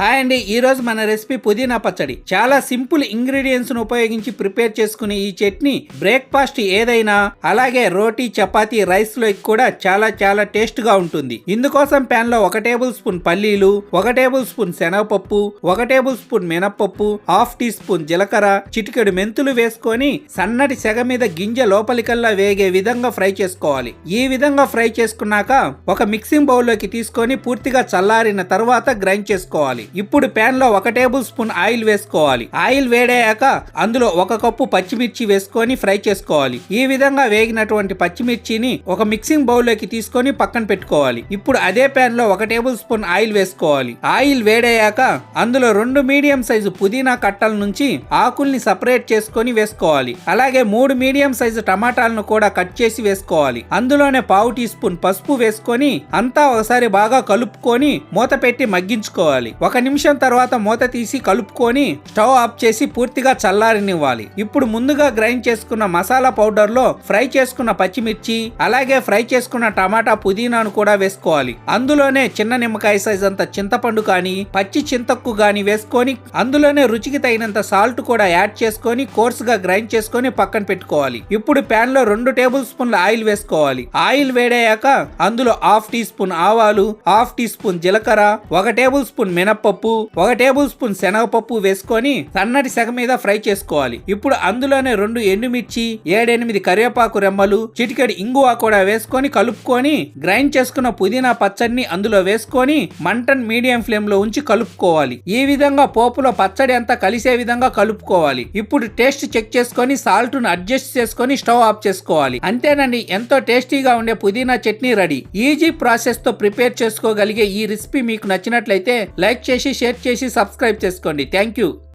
Hi అండి ఈరోజు మన రెసిపీ పుదీనా పచ్చడి. చాలా సింపుల్ ఇంగ్రీడియంట్స్ను ఉపయోగించి ప్రిపేర్ చేసుకునే ఈ చట్నీ బ్రేక్ఫాస్ట్ ఏదైనా అలాగే రోటీ చపాతీ రైస్ కూడా చాలా చాలా టేస్ట్గా ఉంటుంది. ఇందుకోసం ప్యాన్లో ఒక టేబుల్ స్పూన్ పల్లీలు ఒక టేబుల్ స్పూన్ శనగపప్పు ఒక టేబుల్ స్పూన్ మినప్పప్పు హాఫ్ టీ స్పూన్ జీలకర్ర చిటికెడు మెంతులు వేసుకొని సన్నటి సెగ మీద గింజ లోపలికల్లా వేగే విధంగా ఫ్రై చేసుకోవాలి. ఈ విధంగా ఫ్రై చేసుకున్నాక ఒక మిక్సింగ్ బౌల్లోకి తీసుకొని పూర్తిగా చల్లారిన తర్వాత గ్రైండ్ చేసుకోవాలి. ఇప్పుడు ప్యాన్లో ఒక టేబుల్ స్పూన్ ఆయిల్ వేసుకోవాలి. ఆయిల్ వేడయ్యాక అందులో ఒక కప్పు పచ్చిమిర్చి వేసుకొని ఫ్రై చేసుకోవాలి. ఈ విధంగా వేగినటువంటి పచ్చిమిర్చిని ఒక మిక్సింగ్ బౌల్లోకి తీసుకొని పక్కన పెట్టుకోవాలి. ఇప్పుడు అదే ప్యాన్లో ఒక టేబుల్ స్పూన్ ఆయిల్ వేసుకోవాలి. ఆయిల్ వేడయ్యాక అందులో రెండు మీడియం సైజు పుదీనా కట్టల నుంచి ఆకుల్ని సపరేట్ చేసుకొని వేసుకోవాలి. అలాగే మూడు మీడియం సైజు టమాటాలను కూడా కట్ చేసి వేసుకోవాలి. అందులోనే పావు టీ స్పూన్ పసుపు వేసుకొని అంతా ఒకసారి బాగా కలుపుకొని మూత పెట్టి మగ్గించుకోవాలి. ఒక నిమిషం తర్వాత మూత తీసి కలుపుకొని స్టవ్ ఆఫ్ చేసి పూర్తిగా చల్లారనివ్వాలి. ఇప్పుడు ముందుగా గ్రైండ్ చేసుకున్న మసాలా పౌడర్లో ఫ్రై చేసుకున్న పచ్చిమిర్చి అలాగే ఫ్రై చేసుకున్న టమాటా పుదీనాను కూడా వేసుకోవాలి. అందులోనే చిన్న నిమ్మకాయ సైజ్ అంత చింతపండు కానీ పచ్చి చింతక్కు గాని వేసుకొని అందులోనే రుచికి తగినంత సాల్ట్ కూడా యాడ్ చేసుకొని కోర్స్గా గ్రైండ్ చేసుకొని పక్కన పెట్టుకోవాలి. ఇప్పుడు ప్యాన్లో రెండు టేబుల్ స్పూన్ల ఆయిల్ వేసుకోవాలి. ఆయిల్ వేడయ్యాక అందులో హాఫ్ టీ స్పూన్ ఆవాలు హాఫ్ టీ స్పూన్ జీలకర్ర ఒక టేబుల్ స్పూన్ మినప్ప పప్పు ఒక టేబుల్ స్పూన్ శనగపప్పు వేసుకొని సన్నటి సెగ మీద ఫ్రై చేసుకోవాలి. ఇప్పుడు అందులోనే రెండు ఎండుమిర్చి ఏడెనిమిది కరివేపాకు రెమ్మలు చిటికెడు ఇంగువ కూడా వేసుకొని కలుపుకొని గ్రైండ్ చేసుకున్న పుదీనా పచ్చడిని అందులో వేసుకొని మంటన్ మీడియం ఫ్లేమ్లో ఉంచి కలుపుకోవాలి. ఈ విధంగా పోపులో పచ్చడి అంతా కలిసే విధంగా కలుపుకోవాలి. ఇప్పుడు టేస్ట్ చెక్ చేసుకొని సాల్ట్ను అడ్జస్ట్ చేసుకొని స్టవ్ ఆఫ్ చేసుకోవాలి. అంతేనండి ఎంతో టేస్టీగా ఉండే పుదీనా చట్నీ రెడీ. ఈజీ ప్రాసెస్తో ప్రిపేర్ చేసుకోగలిగే ఈ రెసిపీ మీకు నచ్చినట్లయితే లైక్ చేసి చేసి షేర్ చేసి సబ్స్క్రైబ్ చేసుకోండి. Thank you